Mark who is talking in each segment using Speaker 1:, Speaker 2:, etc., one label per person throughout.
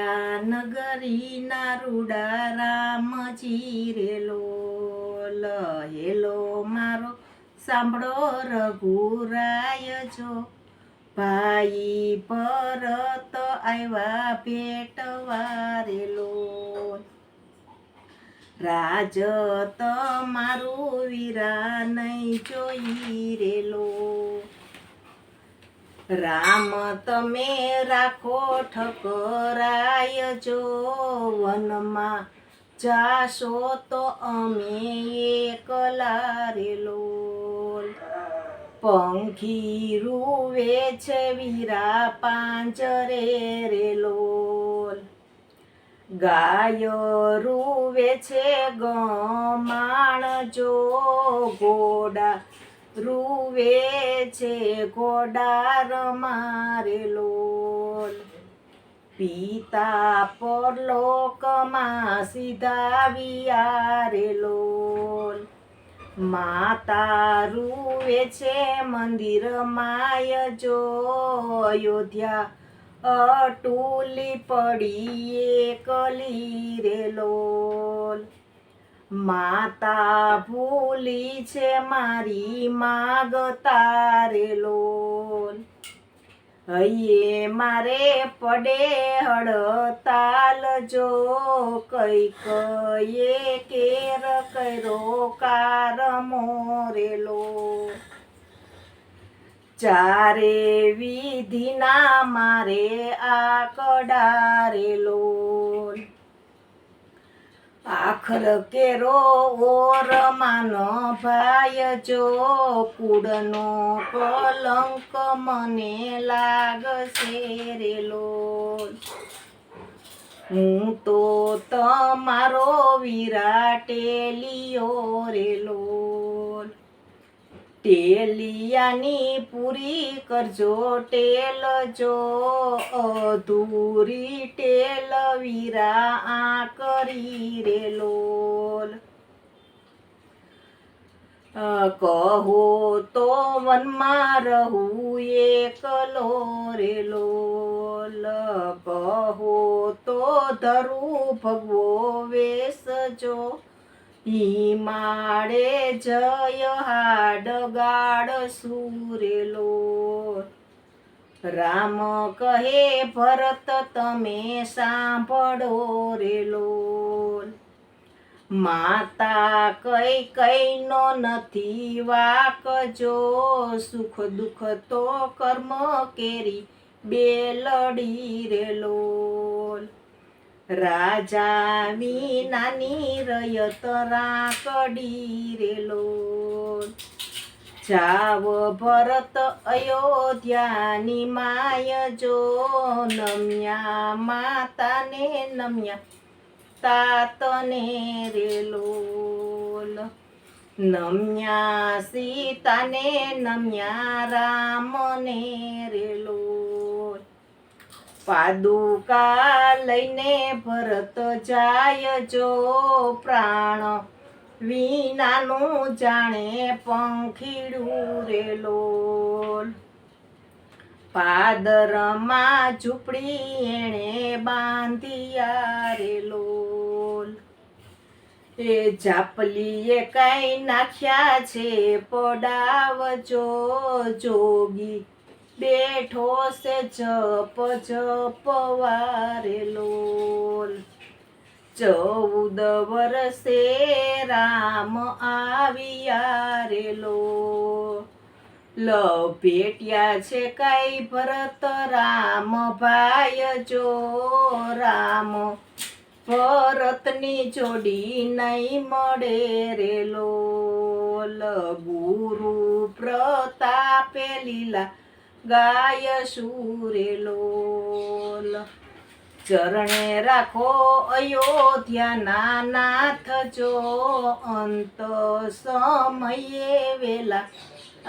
Speaker 1: નગરીના નારુડા રામજી રેલો લહેલો મારો. સાંભળો રઘુરાય જો. ભાઈ પરત આવ્યા ભેટવા રેલો રાજ તમારું વીરા નહીં જોઈ રેલો રામ તમે રાખો ઠકરાય જો વનમાં જાશો તો અમે એકલા રેલો પંખી રૂવે છે વીરા પાંજરે રેલો ગાય રૂવે છે ગમાણ જો ઘોડા રૂવે છે ઘોડા રમારેલો પિતા પરલોકમાં સીધા વિયારેલો માતા રૂવે છે મંદિર માય જો અયોધ્યા. અટુલી પડી એકલી રેલો માતા ભૂલી છે મારી માગતા રેલો હૈયે મારે પડે હડતાલ જો કઈ કયે કેર કર્યો કાર મોરેલો ચારે વિધિના મારે આ કડારેલો આખર કેરો ઓર માનો ભાઈ જો કુડનો કલંક મને લાગશે રેલો હું તો તમારો વિરાટેલિયો રેલો ટેલિયાની પૂરી કરજો ટેલ જો અધૂરી ટેલ વીરા આ કરી રેલો કહો તો મનમાં રહું એકલો રેલો કહો તો ધરું ભગવો વેશ જો હિમાળે જય હાડ ગાડ સુરેલો. રામ કહે, ભરત, તમે સાંભળો રેલો. માતા કઈ કઈનો નથી વાક, જો સુખ દુઃખ તો કર્મ કેરી બે લડી રેલો. રાજા વિનાની રયત રાકડી રેલો. જાવ ભરત અયોધ્યાની માય જો નમ્યા માતાને નમ્યા, તાતને રેલો. નમ્યા સીતાને નમ્યા, રામને રેલો. પાદુકા લઈને ભરત જાય જો પ્રાણ. વિનાનું જાણે પંખીડું રેલો પાદરમાં ઝૂંપડી એણે બાંધિયા રેલો એ જાપલીએ કઈ નાખ્યા છે, પડાવજો જોગી. બેઠો છે જપ જપ વારેલો ચૌદ વર્ષે રામ આવ્યા રેલો લપેટ્યા છે કઈ ભરત રામ ભાઈ જો રામ. ભરતની જોડી નહીં મળે રેલો ગુરુ પ્રતાપે લીલા ગાય સુરેલોલ ચરણે રાખો અયોધ્યા નાથ જો અંત સમયે વેલા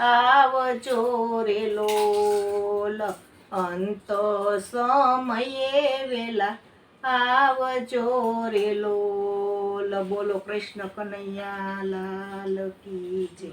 Speaker 1: આવજો રેલો અંત સમયે વેલા આવજો રેલો બોલો કૃષ્ણ કનૈયા લાલ કી જય.